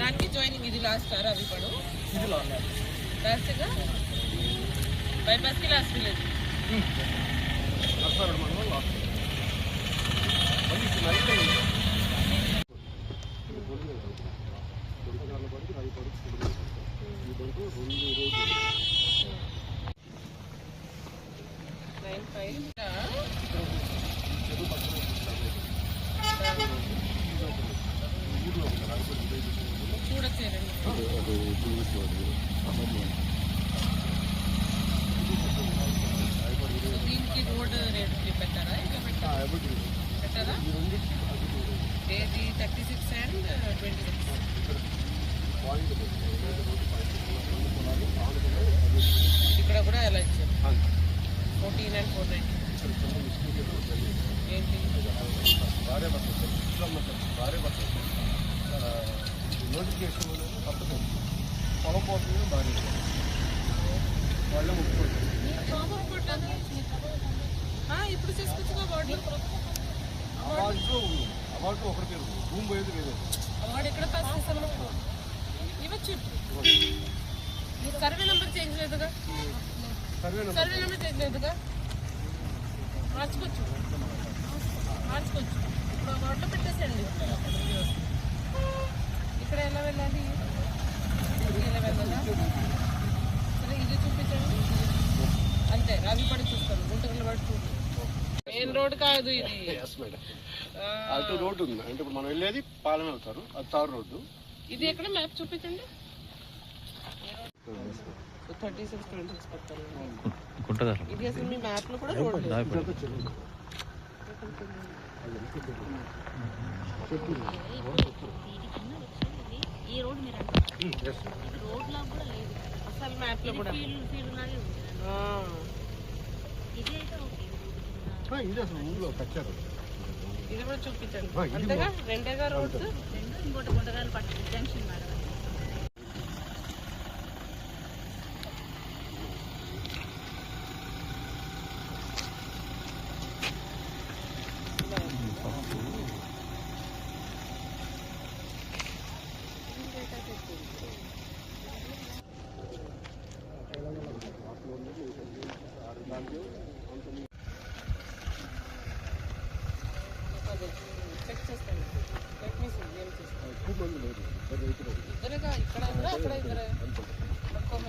దానికి జాయినింగ్ ఇది last sir అది పడు ఇది లాస్ట్గా బైపాస్కి లాస్ట్ లేదు నైన్ ఫైవ్ దీనికి రోడ్ రేట్ పెట్టారా ఇంకా పెట్టారా ఎవరి పెట్టారా ఈ రెండింటికి అది ఏది thirty six and twenty six point road point రెండు పొలాలు ఆనుకున్నాయి అది ఇక్కడ కూడా ఎలా ఇచ్చారు అంతే. ఫోర్టీన్ అండ్ ఫోర్ నైన్టీ ఇక్కడ చిన్న మిస్టేక్ ఏదో జరిగింది. ఏంటి భార్య భర్త సార్ ఇస్లాం రోజు భార్య తప్పదు పొలం పోతుంది భార్య వాళ్ళు ముట్టుకుంటారు ఇప్పుడు తీసుకొచ్చుకో బాడీ అవార్డు ఒకటి పేరు భూమి పోయేది లేదు అవార్డు ఎక్కడ పాస్ చేస్తాను ఇవ్వచ్చు సర్వే నెంబర్ చేంజ్ లేదుగా survey number survey number change లేదుగా మార్చుకోవచ్చు. మార్చుకోవచ్చు. ఇప్పుడు అవార్డులో పెట్టేసేయండి. ఇక్కడ ఎలా వెళ్ళాలి ఎలా వెళ్ళాలా సరే ఇది చూపించండి. అంతే అవి పడి చూస్తాను గుంటూరులో పడి చూడు. మెయిన్ రోడ్ కాదు ఇది. అటు రోడ్డు ఉంది. అంటే ఇప్పుడు మనం వెళ్ళేది పాలెం వెళ్తారు. అది తారు రోడ్డు. ఇది ఎక్కడ మ్యాప్ చూపించండి? థర్టీ సిక్స్ ట్వంటీ సిక్స్ పడతాను కుంటదారు ఇది అసలు మీ మ్యాప్లో కూడా రోడ్ లేదు ఇదంతా చెరువు. అది ఎంత చెరువు? చెట్టు ఉంది. ఈ రోడ్ మీరు ఉమ్, ఎస్ రోడ్ లా కూడా లేదు అసలు మ్యాప్లో కూడా ఇది అసలు ఊళ్ళో కచ్చారు. ఇది కూడా చూపించండి. అంతేగా? రెండేగా రోడ్స్? రెండు ఇంకోటి గుంటగాలు పట్టు జంక్షన్ మేడం. చెక్ చేస్తాను. టెక్నీషియన్ ఏం చేస్తాను ఇద్దరుగా ఇక్కడ ఇద్దరే తక్కువ.